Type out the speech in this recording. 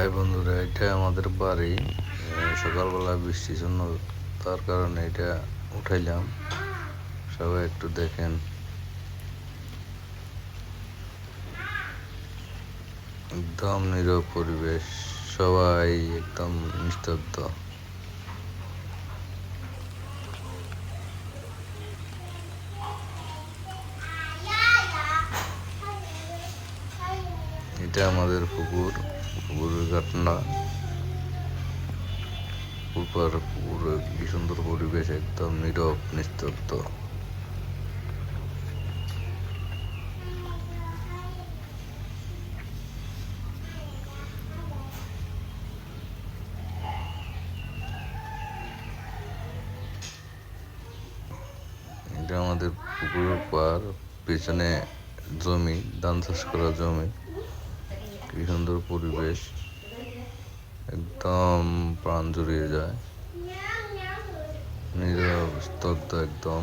High বন্ধুরা, এটা আমাদের বাড়ি। সকালবেলা বৃষ্টির জন্য তার কারণে এটা উঠাইলাম। সবাই একটু দেখেন। একদম নীরব পরিবেশ, সবাই একদম নিস্তব্ধ। এটা আমাদের পুকুর, পুকুরের ঘটনা। পুকুর পুকুরে কি সুন্দর পরিবেশ, একদম নীরব, নিস্তব্ধ। আমাদের পুকুরের পার, পেছনে জমি, ধান চাষ করা জমি। কি সুন্দর পরিবেশ। একদম প্রাণ জুড়িয়ে যায়। নিজের স্তব্ধ একদম।